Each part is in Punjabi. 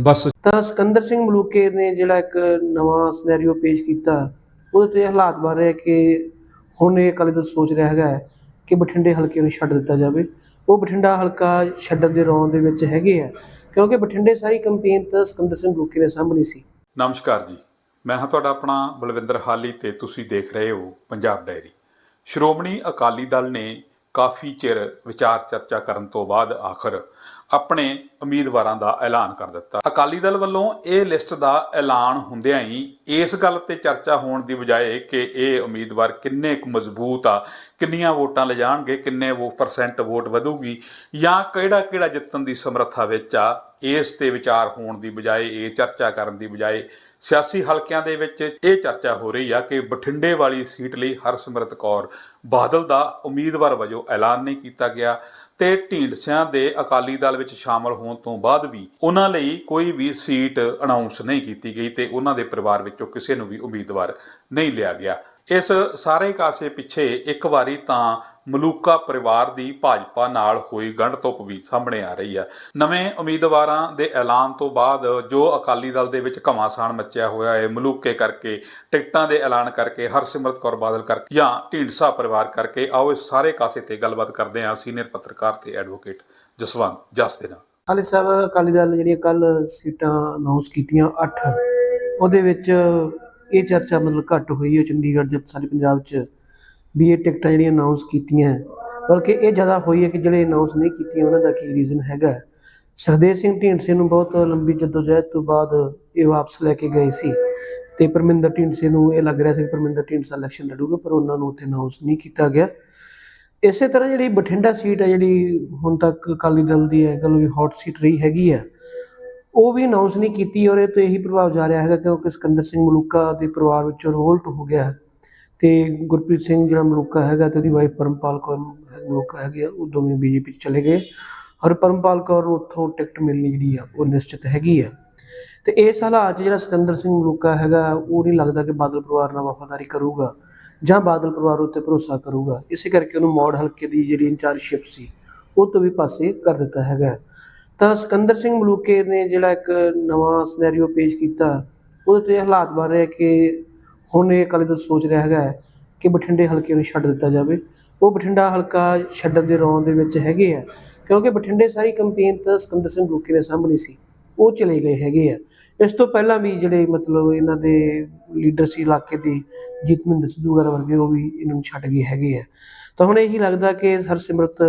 ਬਸ। ਤਾਂ ਸਿਕੰਦਰ ਸਿੰਘ ਮਲੂਕੇ ਨੇ ਜਿਹੜਾ ਇੱਕ ਨਵਾਂ ਸਿਨੈਰੀਓ ਪੇਸ਼ ਕੀਤਾ ਉਹਦੇ ਤੇ ਹਾਲਾਤ ਬਣ ਰਹੇ ਕਿ ਹੁਣ ਇਹ ਅਕਾਲੀ ਦਲ ਸੋਚ ਰਿਹਾ ਹੈਗਾ ਕਿ ਬਠਿੰਡੇ ਹਲਕੇ ਨੂੰ ਛੱਡ ਦਿੱਤਾ ਜਾਵੇ। ਉਹ ਬਠਿੰਡਾ ਹਲਕਾ ਛੱਡਣ ਦੇ ਰੌਂ ਦੇ ਵਿੱਚ ਹੈਗੇ ਆ ਕਿਉਂਕਿ ਬਠਿੰਡੇ ਸਾਰੀ ਕੰਪੇਨ ਤਾਂ ਸਿਕੰਦਰ ਸਿੰਘ ਮਲੂਕੇ ਨੇ ਸਾਂਭਣੀ ਸੀ। ਨਮਸਕਾਰ ਜੀ। ਮੈਂ ਹਾਂ ਤੁਹਾਡਾ ਆਪਣਾ ਬਲਵਿੰਦਰ ਹਾਲੀ ਤੇ ਤੁਸੀਂ ਦੇਖ ਰਹੇ ਹੋ ਪੰਜਾਬ ਡਾਇਰੀ। ਸ਼੍ਰੋਮਣੀ ਅਕਾਲੀ ਦਲ ਨੇ ਕਾਫੀ ਚਿਰ ਵਿਚਾਰ ਚਰਚਾ ਕਰਨ ਤੋਂ ਬਾਅਦ ਆਖਰ ਆਪਣੇ ਉਮੀਦਵਾਰਾਂ ਦਾ ਐਲਾਨ ਕਰ ਦਿੱਤਾ। ਅਕਾਲੀ ਦਲ ਵੱਲੋਂ ਇਹ ਲਿਸਟ ਦਾ ਐਲਾਨ ਹੁੰਦਿਆਂ ਹੀ ਇਸ ਗੱਲ ਤੇ ਚਰਚਾ ਹੋਣ ਦੀ ਬਜਾਏ ਕਿ ਇਹ ਉਮੀਦਵਾਰ ਕਿੰਨੇ ਕੁ ਮਜ਼ਬੂਤ ਆ, ਕਿੰਨੀਆਂ ਵੋਟਾਂ ਲਿਜਾਣਗੇ, ਕਿੰਨੇ ਉਹ ਪਰਸੈਂਟ ਵੋਟ ਵਧੂਗੀ ਜਾਂ ਕਿਹੜਾ ਕਿਹੜਾ ਜਿੱਤਣ ਦੀ ਸਮਰੱਥਾ ਵਿੱਚ ਆ, ਇਸ ਤੇ ਵਿਚਾਰ ਹੋਣ ਦੀ ਬਜਾਏ, ਇਹ ਚਰਚਾ ਕਰਨ ਦੀ ਬਜਾਏ ਸਿਆਸੀ ਹਲਕਿਆਂ ਦੇ ਵਿੱਚ ਇਹ ਚਰਚਾ ਹੋ ਰਹੀ ਆ ਕਿ ਬਠਿੰਡੇ ਵਾਲੀ ਸੀਟ ਲਈ ਹਰਸਿਮਰਤ ਕੌਰ ਬਾਦਲ ਦਾ ਉਮੀਦਵਾਰ ਵਜੋਂ ਐਲਾਨ ਨਹੀਂ ਕੀਤਾ ਗਿਆ ਤੇ ਢੀਂਡਸਿਆਂ ਦੇ ਅਕਾਲੀ ਦਲ ਵਿੱਚ ਸ਼ਾਮਲ ਹੋਣ ਤੋਂ ਬਾਅਦ ਵੀ ਉਹਨਾਂ ਲਈ ਕੋਈ ਵੀ ਸੀਟ ਅਨਾਉਂਸ ਨਹੀਂ ਕੀਤੀ ਗਈ ਤੇ ਉਹਨਾਂ ਦੇ ਪਰਿਵਾਰ ਵਿੱਚੋਂ ਕਿਸੇ ਨੂੰ ਵੀ ਉਮੀਦਵਾਰ ਨਹੀਂ ਲਿਆ ਗਿਆ। ਇਸ ਸਾਰੇ ਕਾਸੇ ਪਿੱਛੇ ਇੱਕ ਵਾਰੀ ਤਾਂ ਮਲੂਕਾ ਪਰਿਵਾਰ ਦੀ ਭਾਜਪਾ ਨਾਲ ਹੋਈ ਗੰਢ ਧੁੱਪ ਵੀ ਸਾਹਮਣੇ ਆ ਰਹੀ ਹੈ ਨਵੇਂ ਉਮੀਦਵਾਰਾਂ ਦੇ ਐਲਾਨ ਤੋਂ ਬਾਅਦ ਜੋ ਅਕਾਲੀ ਦਲ ਦੇ ਵਿੱਚ ਘਮਾਸਾਨ ਮੱਚਿਆ ਹੋਇਆ ਹੈ, ਮਲੂਕੇ ਕਰਕੇ, ਟਿਕਟਾਂ ਦੇ ਐਲਾਨ ਕਰਕੇ, ਹਰਸਿਮਰਤ ਕੌਰ ਬਾਦਲ ਕਰਕੇ ਜਾਂ ਢੀਂਡਸਾ ਪਰਿਵਾਰ ਕਰਕੇ, ਆਓ ਇਸ ਸਾਰੇ ਕਾਸੇ ਤੇ ਗੱਲਬਾਤ ਕਰਦੇ ਹਾਂ। ਸੀਨੀਅਰ ਪੱਤਰਕਾਰ ਤੇ ਐਡਵੋਕੇਟ ਜਸਵੰਤ ਜਸ ਦੇ ਨਾਲ। ਹਾਲੇ ਸਾਹਿਬ, ਅਕਾਲੀ ਦਲ ਨੇ ਜਿਹੜੀਆਂ ਕੱਲ ਸੀਟਾਂ ਅਨਾਉਂਸ ਕੀਤੀਆਂ 8 ਉਹਦੇ ਵਿੱਚ ਇਹ ਚਰਚਾ ਮਤਲਬ ਘੱਟ ਹੋਈ ਹੈ ਚੰਡੀਗੜ੍ਹ ਦੇ ਸਾਰੇ ਪੰਜਾਬ 'ਚ ਵੀ ਇਹ ਟਿਕਟਾਂ ਜਿਹੜੀਆਂ ਅਨਾਉਂਸ ਕੀਤੀਆਂ ਬਲਕਿ ਇਹ ਜ਼ਿਆਦਾ ਹੋਈ ਹੈ ਕਿ ਜਿਹੜੇ ਅਨਾਉਂਸ ਨਹੀਂ ਕੀਤੀਆਂ, ਉਹਨਾਂ ਦਾ ਕੀ ਰੀਜ਼ਨ ਹੈਗਾ ਹੈ। ਸਰਦੇਵ ਸਿੰਘ ਢੀਂਡਸੇ ਨੂੰ ਬਹੁਤ ਲੰਬੀ ਜਦੋਜਹਿਦ ਤੋਂ ਬਾਅਦ ਇਹ ਵਾਪਸ ਲੈ ਕੇ ਗਏ ਸੀ ਤੇ ਪਰਮਿੰਦਰ ਢੀਂਡਸੇ ਨੂੰ ਇਹ ਲੱਗ ਰਿਹਾ ਸੀ ਕਿ ਪਰਮਿੰਦਰ ਢੀਂਡਸਾ ਇਲੈਕਸ਼ਨ ਲੜੂਗਾ, ਪਰ ਉਹਨਾਂ ਨੂੰ ਉੱਥੇ ਅਨਾਉਂਸ ਨਹੀਂ ਕੀਤਾ ਗਿਆ ਇਸੇ ਤਰ੍ਹਾਂ ਜਿਹੜੀ ਬਠਿੰਡਾ ਸੀਟ ਹੈ ਜਿਹੜੀ ਹੁਣ ਤੱਕ ਅਕਾਲੀ ਦਲ ਦੀ ਹੈ, ਗੱਲ ਵੀ ਹੌਟ ਸੀਟ ਰਹੀ ਹੈਗੀ ਹੈ ਉਹ ਵੀ ਅਨਾਉਂਸ ਨਹੀਂ ਕੀਤੀ ਔਰ ਇਹ ਤੋਂ ਇਹੀ ਪ੍ਰਭਾਵ ਜਾ ਰਿਹਾ ਹੈਗਾ ਕਿਉਂਕਿ ਸਿਕੰਦਰ ਸਿੰਘ ਮਲੂਕਾ ਦੇ ਪਰਿਵਾਰ ਵਿੱਚੋਂ ਰਿਵੋਲਟ ਹੋ ਗਿਆ ਹੈ ਤੇ ਗੁਰਪ੍ਰੀਤ ਸਿੰਘ ਜਿਹੜਾ ਮਲੂਕਾ ਹੈਗਾ ਤੇ ਉਹਦੀ ਵਾਈਫ ਪਰਮਪਾਲ ਕੌਰ ਮਲੂਕਾ ਹੈਗੀ ਆ, ਉਹ ਦੋਵੇਂ ਬੀਜੇਪੀ 'ਚ ਚਲੇ ਗਏ ਔਰ ਪਰਮਪਾਲ ਕੌਰ ਨੂੰ ਉੱਥੋਂ ਟਿਕਟ ਮਿਲਣੀ ਜਿਹੜੀ ਆ, ਉਹ ਨਿਸ਼ਚਿਤ ਹੈਗੀ ਆ। ਤੇ ਇਸ ਹਾਲਾਤ 'ਚ ਜਿਹੜਾ ਸਿਕੰਦਰ ਸਿੰਘ ਮਲੂਕਾ ਹੈਗਾ, ਉਹ ਨਹੀਂ ਲੱਗਦਾ ਕਿ ਬਾਦਲ ਪਰਿਵਾਰ ਨਾਲ ਵਫਾਦਾਰੀ ਕਰੂਗਾ ਜਾਂ ਬਾਦਲ ਪਰਿਵਾਰ ਉੱਤੇ ਭਰੋਸਾ ਕਰੂਗਾ। ਇਸੇ ਕਰਕੇ ਉਹਨੂੰ ਮੌੜ ਹਲਕੇ ਦੀ ਜਿਹੜੀ ਇੰਚਾਰਜਸ਼ਿਪ ਸੀ, ਉਹ ਤੋਂ ਵੀ ਪਾਸੇ ਕਰ ਦਿੱਤਾ ਹੈਗਾ। ਤਾਂ ਸਿਕੰਦਰ ਸਿੰਘ ਮਲੂਕੇ ਨੇ ਜਿਹੜਾ ਇੱਕ ਨਵਾਂ ਸਿਨੈਰੀਓ ਪੇਸ਼ ਕੀਤਾ, ਉਹਦੇ ਤੇ ਹਾਲਾਤ ਬਣ ਰਹੇ ਕਿ ਹੁਣ ਇਹ ਅਕਾਲੀ ਦਲ ਸੋਚ ਰਿਹਾ ਹੈਗਾ ਕਿ ਬਠਿੰਡੇ ਹਲਕੇ ਨੂੰ ਛੱਡ ਦਿੱਤਾ ਜਾਵੇ। ਉਹ ਬਠਿੰਡਾ ਹਲਕਾ ਛੱਡਣ ਦੇ ਰੌਂ ਦੇ ਵਿੱਚ ਹੈਗੇ ਆ, ਕਿਉਂਕਿ ਬਠਿੰਡੇ ਸਾਰੀ ਕੰਪੇਨ ਤਾਂ ਸਿਕੰਦਰ ਸਿੰਘ ਮਲੂਕੇ ਨੇ ਸਾਂਭਣੀ ਸੀ, ਉਹ ਚਲੇ ਗਏ ਹੈਗੇ ਆ। ਇਸ ਤੋਂ ਪਹਿਲਾਂ ਵੀ ਜਿਹੜੇ ਮਤਲਬ ਇਹਨਾਂ ਦੇ ਲੀਡਰ ਸੀ ਇਲਾਕੇ ਦੇ, ਜੀਤਮਿੰਦਰ ਸਿੱਧੂ ਵਗੈਰਾ ਵਰਗੇ, ਉਹ ਵੀ ਇਹਨਾਂ ਨੂੰ ਛੱਡ ਗਏ ਹੈਗੇ ਆ। ਤਾਂ ਹੁਣ ਇਹੀ ਲੱਗਦਾ ਕਿ ਹਰਸਿਮਰਤ,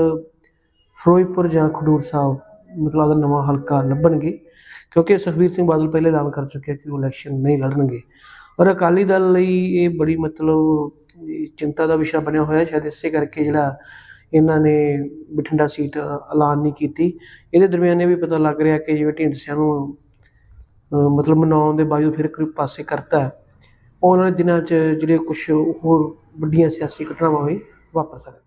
ਫਿਰੋਜ਼ਪੁਰ ਜਾਂ ਖਡੂਰ ਸਾਹਿਬ ਮਤਲਬ ਉਹਦਾ ਨਵਾਂ ਹਲਕਾ ਲੱਭਣਗੇ ਕਿਉਂਕਿ ਸੁਖਬੀਰ ਸਿੰਘ ਬਾਦਲ ਪਹਿਲੇ ਐਲਾਨ ਕਰ ਚੁੱਕੇ ਕਿ ਉਹ ਇਲੈਕਸ਼ਨ ਨਹੀਂ ਲੜਨਗੇ। ਔਰ ਅਕਾਲੀ ਦਲ ਲਈ ਇਹ ਬੜੀ ਮਤਲਬ ਚਿੰਤਾ ਦਾ ਵਿਸ਼ਾ ਬਣਿਆ ਹੋਇਆ, ਸ਼ਾਇਦ ਇਸੇ ਕਰਕੇ ਜਿਹੜਾ ਇਹਨਾਂ ਨੇ ਬਠਿੰਡਾ ਸੀਟ ਐਲਾਨ ਨਹੀਂ ਕੀਤੀ। ਇਹਦੇ ਦਰਮਿਆਨ ਇਹ ਵੀ ਪਤਾ ਲੱਗ ਰਿਹਾ ਕਿ ਜਿਵੇਂ ਢੀਂਡਸਿਆਂ ਨੂੰ ਮਤਲਬ ਮਨਾਉਣ ਦੇ ਬਾਵਜੂਦ ਫਿਰ ਇੱਕ ਪਾਸੇ ਕਰਤਾ ਹੈ। ਆਉਣ ਵਾਲੇ ਦਿਨਾਂ 'ਚ ਜਿਹੜੇ ਕੁਝ ਹੋਰ ਵੱਡੀਆਂ ਸਿਆਸੀ ਘਟਨਾਵਾਂ ਵੀ ਵਾਪਰ ਸਕਦੀਆਂ